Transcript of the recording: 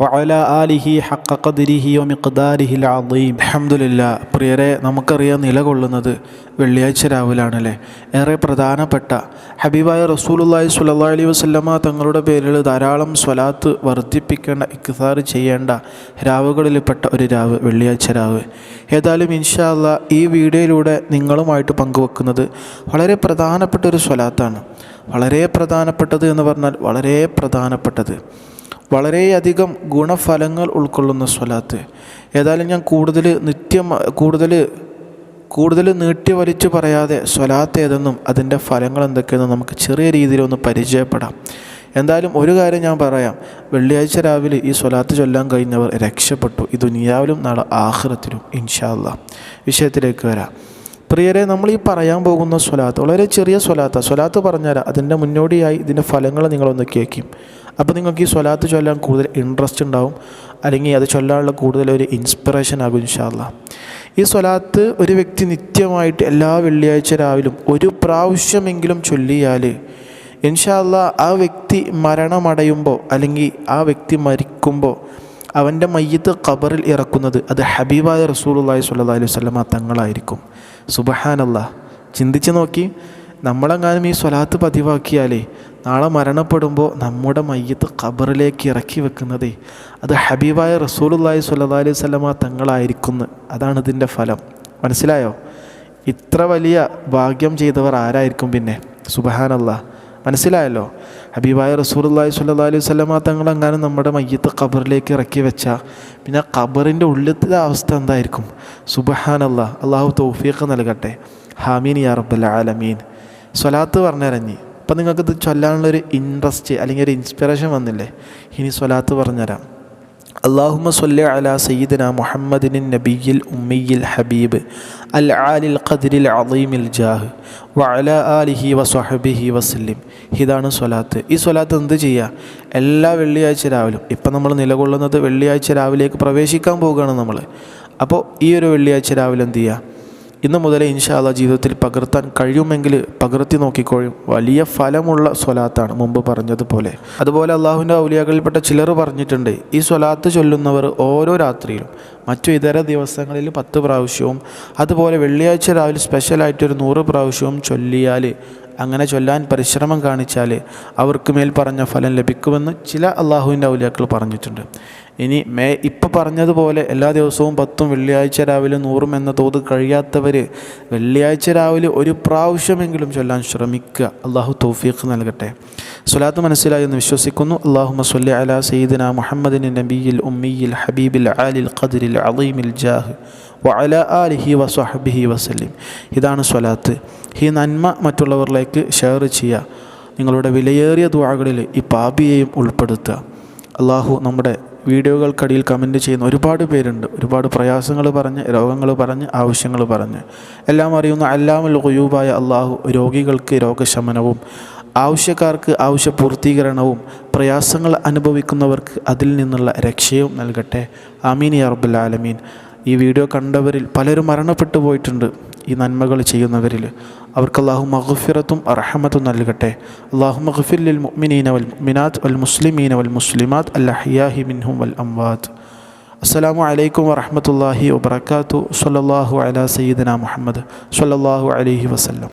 വഅല ആലിഹി ഹക്ക ഖദ്രിഹി ഒമിഖ്ദാരിഹിൽ അദീം അഹമ്മദില്ല പ്രിയരെ നമുക്കറിയാം നിലകൊള്ളുന്നത് വെള്ളിയാഴ്ച രാവിലാണല്ലേ? ഏറെ പ്രധാനപ്പെട്ട ഹബീബായ റസൂലുള്ളാഹി സുല്ലാ അലൈഹി വസല്ലമ തങ്ങളുടെ പേരിൽ ധാരാളം സ്വലാത്ത് വർദ്ധിപ്പിക്കേണ്ട ഇക്സാർ ചെയ്യേണ്ട രാവുകളിൽപ്പെട്ട ഒരു രാവ് വെള്ളിയാഴ്ച രാവ്. ഏതായാലും ഇൻഷാല്ല ഈ വീഡിയോയിലൂടെ നിങ്ങളുമായിട്ട് പങ്കുവെക്കുന്നത് വളരെ പ്രധാനപ്പെട്ട ഒരു സ്വലാത്താണ്. വളരെ പ്രധാനപ്പെട്ടത് എന്ന് പറഞ്ഞാൽ വളരെ പ്രധാനപ്പെട്ടത്. വളരെയധികം ഗുണഫലങ്ങൾ ഉൾക്കൊള്ളുന്ന സ്വലാത്ത്. ഏതായാലും ഞാൻ കൂടുതൽ നിത്യം കൂടുതൽ കൂടുതൽ നീട്ടി വലിച്ചു പറയാതെ സ്വലാത്ത് ഏതെന്നും അതിന്റെ ഫലങ്ങൾ എന്തൊക്കെയെന്നും നമുക്ക് ചെറിയ രീതിയിൽ ഒന്ന് പരിചയപ്പെടാം. എന്തായാലും ഒരു കാര്യം ഞാൻ പറയാം. വെള്ളിയാഴ്ച രാവിലെ ഈ സ്വലാത്ത് ചൊല്ലാൻ കഴിഞ്ഞവർ രക്ഷപ്പെട്ടു. ഇത് ദുനിയാവിലും നാളെ ആഹ്റത്തിലും ഇൻഷാല്ല വിഷയത്തിലേക്ക് വരാം. പ്രിയരെ നമ്മൾ ഈ പറയാൻ പോകുന്ന സ്വലാത്ത് വളരെ ചെറിയ സ്വലാത്ത. സ്വലാത്ത് പറഞ്ഞാൽ അതിന്റെ മുന്നോടിയായി ഇതിന്റെ ഫലങ്ങൾ നിങ്ങളൊന്ന് കേൾക്കും. അപ്പോൾ നിങ്ങൾക്ക് ഈ സ്വലാത്ത് ചൊല്ലാൻ കൂടുതൽ ഇൻട്രസ്റ്റ് ഉണ്ടാവും. അല്ലെങ്കിൽ അത് ചൊല്ലാനുള്ള കൂടുതൽ ഒരു ഇൻസ്പിറേഷൻ ആകും ഇൻഷാല്ല ഈ സ്വലാത്ത് ഒരു വ്യക്തി നിത്യമായിട്ട് എല്ലാ വെള്ളിയാഴ്ച രാവിലും ഒരു പ്രാവശ്യമെങ്കിലും ചൊല്ലിയാൽ ഇൻഷാല്ല ആ വ്യക്തി മരണമടയുമ്പോൾ അല്ലെങ്കിൽ ആ വ്യക്തി മരിക്കുമ്പോൾ അവന്റെ മയ്യത്ത് ഖബറിൽ ഇറക്കുന്നത് അത് ഹബീബായ റസൂലുള്ളാഹി സ്വല്ലല്ലാഹി അലൈഹി വസല്ലമ തങ്ങളായിരിക്കും. സുബഹാനല്ല. ചിന്തിച്ച് നോക്കി. നമ്മളെങ്ങാനും ഈ സ്വലാത്ത് പതിവാക്കിയാലേ നാളെ മരണപ്പെടുമ്പോൾ നമ്മുടെ മയ്യത്ത് ഖബറിലേക്ക് ഇറക്കി വെക്കുന്നതേ അത് ഹബീബായ റസൂലുള്ളാഹി സ്വല്ലല്ലാഹി അലൈഹി വസല്ലമ തങ്ങളായിരിക്കുന്നു. അതാണ് ഇതിന്റെ ഫലം. മനസ്സിലായോ? ഇത്ര വലിയ ഭാഗ്യം ചെയ്തവർ ആരായിരിക്കും പിന്നെ? സുബഹാനല്ല. മനസ്സിലായല്ലോ? ഹബീബായ റസൂലുള്ളാഹി സ്വല്ലല്ലാഹി അലൈഹി വസല്ലമ തങ്ങളെങ്ങാനും നമ്മുടെ മയ്യത്ത് ഖബറിലേക്ക് ഇറക്കി വെച്ചാൽ പിന്നെ ഖബറിന്റെ ഉള്ളിലത്തെ അവസ്ഥ എന്തായിരിക്കും? സുബഹാനല്ല. അള്ളാഹു തൗഫീഖ് നൽകട്ടെ. ഹാമീൻ യാ റബ്ബൽ ആലമീൻ. സ്വലാത്ത് പറഞ്ഞുതരഞ്ഞി അപ്പം നിങ്ങൾക്ക് ഇത് ചൊല്ലാനുള്ളൊരു ഇൻട്രസ്റ്റ് അല്ലെങ്കിൽ ഒരു ഇൻസ്പിറേഷൻ വന്നില്ലേ ഇനി സ്വലാത്ത് പറഞ്ഞുതരാം اللهم صل على سيدنا محمد النبي الأمي الحبيب العالي القدر العظيم الجاه وعلى آله وصحبه وسلم ഇതാണ് സ്വലാത്ത് ഈ സ്വലാത്ത് എന്ത് ചെയ്യുക എല്ലാ വെള്ളിയാഴ്ച രാവിലും ഇപ്പം നമ്മൾ നിലകൊള്ളുന്നത് വെള്ളിയാഴ്ച രാവിലേക്ക് പ്രവേശിക്കാൻ പോവുകയാണ് നമ്മൾ അപ്പോൾ ഈ ഒരു വെള്ളിയാഴ്ച രാവിലെ എന്ത് ചെയ്യുക ഇന്ന് മുതലേ ഇൻഷാല്ല ജീവിതത്തിൽ പകർത്താൻ കഴിയുമെങ്കിൽ പകർത്തി നോക്കിക്കോഴും വലിയ ഫലമുള്ള സ്വലാത്താണ് മുമ്പ് പറഞ്ഞതുപോലെ. അതുപോലെ അള്ളാഹുവിന്റെ ഔലിയാക്കളിൽപ്പെട്ട ചിലർ പറഞ്ഞിട്ടുണ്ട് ഈ സ്വലാത്ത് ചൊല്ലുന്നവർ ഓരോ രാത്രിയിലും മറ്റു ഇതര ദിവസങ്ങളിൽ പത്ത് പ്രാവശ്യവും അതുപോലെ വെള്ളിയാഴ്ച രാവിലെ സ്പെഷ്യലായിട്ടൊരു നൂറ് പ്രാവശ്യവും ചൊല്ലിയാൽ അങ്ങനെ ചൊല്ലാൻ പരിശ്രമം കാണിച്ചാൽ അവർക്ക് മേൽ പറഞ്ഞ ഫലം ലഭിക്കുമെന്ന് ചില അള്ളാഹുവിന്റെ ഔലിയാക്കൾ പറഞ്ഞിട്ടുണ്ട്. ഇനി മേ ഇപ്പം പറഞ്ഞതുപോലെ എല്ലാ ദിവസവും പത്തും വെള്ളിയാഴ്ച രാവിലെ നൂറും എന്ന തോത് കഴിയാത്തവർ വെള്ളിയാഴ്ച രാവിലെ ഒരു പ്രാവശ്യമെങ്കിലും ചൊല്ലാൻ ശ്രമിക്കുക. അള്ളാഹു തൗഫീഖ് നൽകട്ടെ. സ്വലാത്ത് മനസ്സിലായി എന്ന് വിശ്വസിക്കുന്നു. അള്ളാഹു മസ്ലി അല സയ്യിദിന മുഹമ്മദിൻ നബിയിൽ ഉമ്മിയിൽ ഹബീബിൽ ആലിൽ ഖദിരിൽ അലീമിൽ ജാഹ് വഅല ആലിഹി വസ്വഹബിഹി വസല്ലിം. ഇതാണ് സ്വലാത്ത്. ഈ നന്മ മറ്റുള്ളവരിലേക്ക് ഷെയർ ചെയ്യുക. നിങ്ങളുടെ വിലയേറിയ ദ്വാകളിൽ ഈ പാപിയെയും ഉൾപ്പെടുത്തുക. അള്ളാഹു നമ്മുടെ വീഡിയോകൾക്കടിയിൽ കമന്റ് ചെയ്യുന്ന ഒരുപാട് പേരുണ്ട്. ഒരുപാട് പ്രയാസങ്ങൾ പറഞ്ഞ് രോഗങ്ങൾ പറഞ്ഞ് ആവശ്യങ്ങൾ പറഞ്ഞ്. എല്ലാം അറിയുന്ന അല്ലാമൽ ഖുയൂബായ അള്ളാഹു രോഗികൾക്ക് രോഗശമനവും ആവശ്യക്കാർക്ക് ആവശ്യ പൂർത്തീകരണവും പ്രയാസങ്ങൾ അനുഭവിക്കുന്നവർക്ക് അതിൽ നിന്നുള്ള രക്ഷയും നൽകട്ടെ. ആമീൻ യാ ആലമീൻ. ഈ വീഡിയോ കണ്ടവരിൽ പലരും മരണപ്പെട്ടു പോയിട്ടുണ്ട്. ഈ നന്മകൾ ചെയ്യുന്നവരിൽ അവർക്ക് അള്ളാഹു മഹഫിറത്തും അർഹമത്തും നൽകട്ടെ. അള്ളാഹു മഹഫിൽ മുഅ്മിനീന വൽ മുഅ്മിനാത്ത് വൽ മുസ്ലിമീന വൽ മുസ്ലിമാത്ത് അൽ അഹിയാഹി മിൻഹും വൽ അംവാത്ത് അസ്സലാമു അലൈക്കും വറഹമത്തല്ലാഹി വബർക്കാത്തു സല്ലല്ലാഹു അലാ സയ്യിദന മുഹമ്മദ്. സല്ലല്ലാഹു അലൈഹി വസല്ലം.